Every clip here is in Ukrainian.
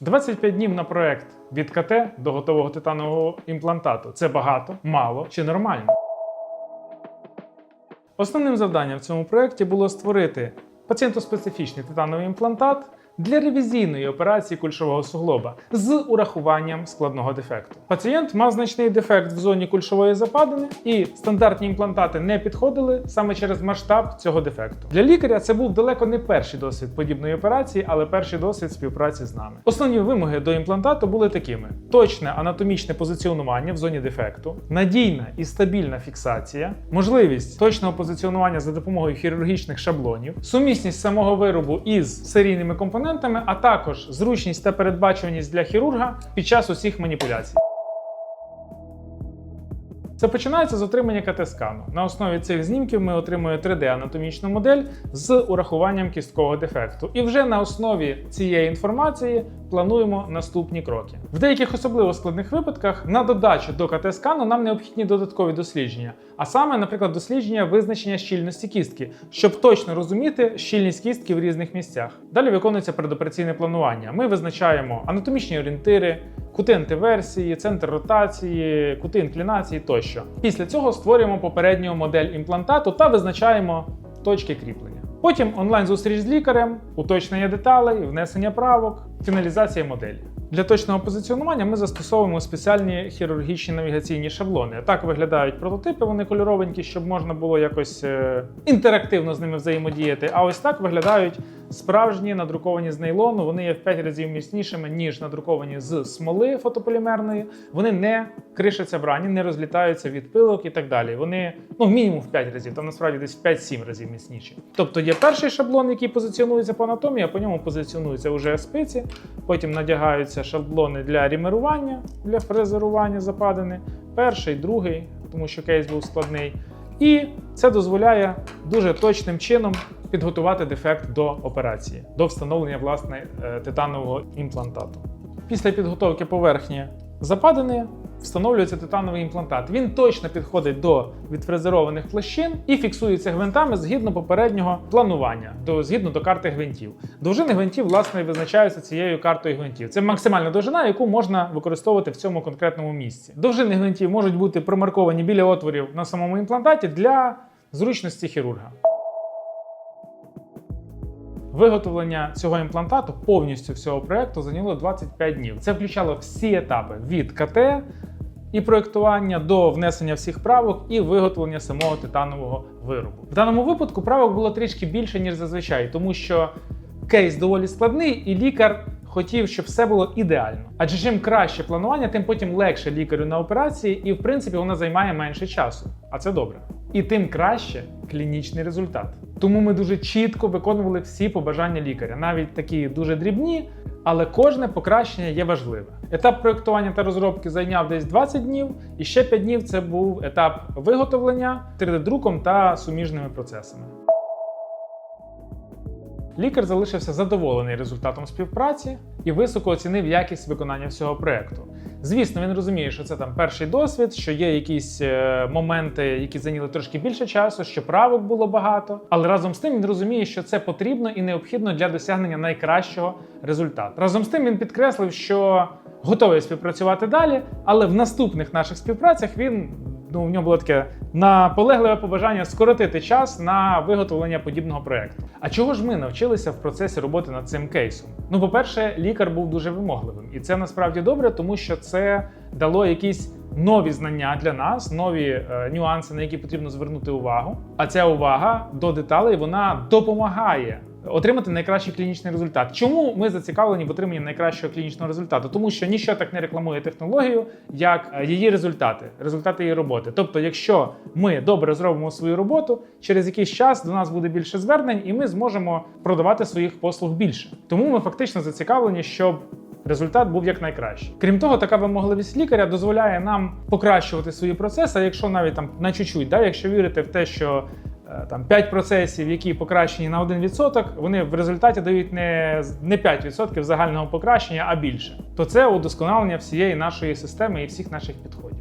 25 днів на проект від КТ до готового титанового імплантату. Це багато, мало чи нормально. Основним завданням в цьому проєкті було створити пацієнтоспецифічний титановий імплантат для ревізійної операції кульшового суглоба з урахуванням складного дефекту. Пацієнт мав значний дефект в зоні кульшової западини, і стандартні імплантати не підходили саме через масштаб цього дефекту. Для лікаря це був далеко не перший досвід подібної операції, але перший досвід співпраці з нами. Основні вимоги до імплантату були такими: точне анатомічне позиціонування в зоні дефекту, надійна і стабільна фіксація, можливість точного позиціонування за допомогою хірургічних шаблонів, сумісність самого виробу із серійними компонентами, а також зручність та передбачуваність для хірурга під час усіх маніпуляцій. Це починається з отримання КТ-скану. На основі цих знімків ми отримуємо 3D-анатомічну модель з урахуванням кісткового дефекту. І вже на основі цієї інформації плануємо наступні кроки. В деяких особливо складних випадках на додачу до КТ-скану нам необхідні додаткові дослідження, а саме, наприклад, дослідження визначення щільності кістки, щоб точно розуміти щільність кістки в різних місцях. Далі виконується предопераційне планування. Ми визначаємо анатомічні орієнтири, кути антиверсії, центр ротації, кути інклінації тощо. Після цього створюємо попередню модель імплантату та визначаємо точки кріплення. Потім онлайн-зустріч з лікарем, уточнення деталей, внесення правок, фіналізація моделі. Для точного позиціонування ми застосовуємо спеціальні хірургічні навігаційні шаблони. Так виглядають прототипи, вони кольоровенькі, щоб можна було якось е, інтерактивно з ними взаємодіяти. А ось так виглядають справжні надруковані з нейлону. Вони є в 5 разів міцнішими, ніж надруковані з смоли фотополімерної. Вони не кришаться в рані, не розлітаються від пилок і так далі. Вони ну мінімум в 5 разів, там насправді десь в 5-7 разів міцніші. Тобто є перший шаблон, який позиціонується по анатомії, а по ньому позиціонуються вже спиці. Потім надягаються шаблони для рімерування, для фрезерування западини. Перший, другий, тому що кейс був складний. І це дозволяє дуже точним чином підготувати дефект до операції, до встановлення власне е, титанового імплантату. Після підготовки поверхні западини встановлюється титановий імплантат. Він точно підходить до відфрезерованих площин і фіксується гвинтами згідно попереднього планування, до згідно до карти гвинтів. Довжини гвинтів, власне, визначаються цією картою гвинтів. Це максимальна довжина, яку можна використовувати в цьому конкретному місці. Довжини гвинтів можуть бути промарковані біля отворів на самому імплантаті для зручності хірурга. Виготовлення цього імплантату повністю всього проекту зайняло 25 днів. Це включало всі етапи від КТ і проєктування до внесення всіх правок і виготовлення самого титанового виробу. В даному випадку правок було трішки більше, ніж зазвичай, тому що кейс доволі складний, і лікар хотів, щоб все було ідеально. Адже чим краще планування, тим потім легше лікарю на операції, і в принципі вона займає менше часу. А це добре. І тим краще клінічний результат. Тому ми дуже чітко виконували всі побажання лікаря, навіть такі дуже дрібні, але кожне покращення є важливе. Етап проєктування та розробки зайняв десь 20 днів, і ще 5 днів це був етап виготовлення 3D-друком та суміжними процесами. Лікар залишився задоволений результатом співпраці і високо оцінив якість виконання всього проекту. Звісно, він розуміє, що це там перший досвід, що є якісь е, моменти, які зайняли трошки більше часу, що правок було багато. Але разом з тим він розуміє, що це потрібно і необхідно для досягнення найкращого результату. Разом з тим він підкреслив, що готовий співпрацювати далі, але в наступних наших співпрацях він ну, в нього було таке наполегливе побажання скоротити час на виготовлення подібного проекту. А чого ж ми навчилися в процесі роботи над цим кейсом? Ну, по-перше, лікар був дуже вимогливим, і це насправді добре, тому що це дало якісь нові знання для нас, нові е, нюанси, на які потрібно звернути увагу. А ця увага до деталей вона допомагає. Отримати найкращий клінічний результат. Чому ми зацікавлені в отриманні найкращого клінічного результату? Тому що ніщо так не рекламує технологію, як е, її результати, результати її роботи. Тобто, якщо ми добре зробимо свою роботу, через якийсь час до нас буде більше звернень, і ми зможемо продавати своїх послуг більше. Тому ми фактично зацікавлені, щоб результат був якнайкращий. Крім того, така вимогливість лікаря дозволяє нам покращувати свої процеси. Якщо навіть там на чуть-чуть, да, якщо вірити в те, що там 5 процесів, які покращені на 1%, вони в результаті дають не, не 5% загального покращення, а більше. То це удосконалення всієї нашої системи і всіх наших підходів.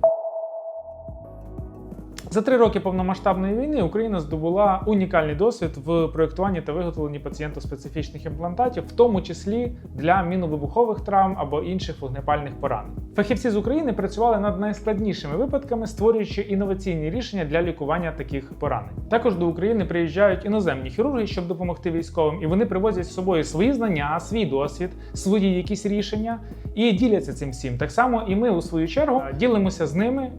За три роки повномасштабної війни Україна здобула унікальний досвід в проєктуванні та виготовленні пацієнтоспецифічних імплантатів, в тому числі для міновибухових травм або інших вогнепальних поранень. Фахівці з України працювали над найскладнішими випадками, створюючи інноваційні рішення для лікування таких поранень. Також до України приїжджають іноземні хірурги, щоб допомогти військовим, і вони привозять з собою свої знання, свій досвід, свої якісь рішення і діляться цим всім. Так само і ми у свою чергу ділимося з ними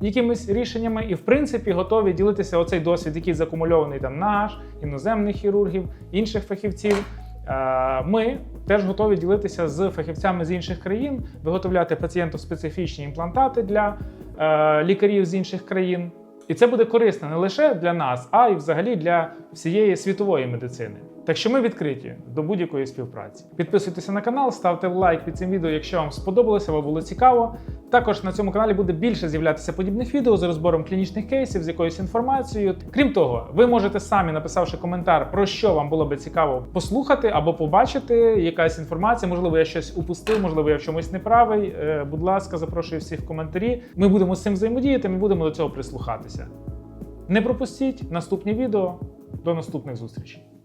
якимись рішеннями, і в принципі готові ділитися оцей досвід, який закумульований там наш, іноземних хірургів, інших фахівців. Е, Ми теж готові ділитися з фахівцями з інших країн, виготовляти пацієнтоспецифічні імплантати для е, лікарів з інших країн. І це буде корисно не лише для нас, а й взагалі для всієї світової медицини. Так що ми відкриті до будь-якої співпраці. Підписуйтеся на канал, ставте лайк під цим відео, якщо вам сподобалося або було цікаво. Також на цьому каналі буде більше з'являтися подібних відео з розбором клінічних кейсів, з якоюсь інформацією. Крім того, ви можете самі, написавши коментар, про що вам було би цікаво послухати або побачити якась інформація. Можливо, я щось упустив, можливо, я в чомусь неправий. Е, Будь ласка, запрошую всіх в коментарі. Ми будемо з цим взаємодіяти, ми будемо до цього прислухатися. Не пропустіть наступні відео. До наступних зустрічей.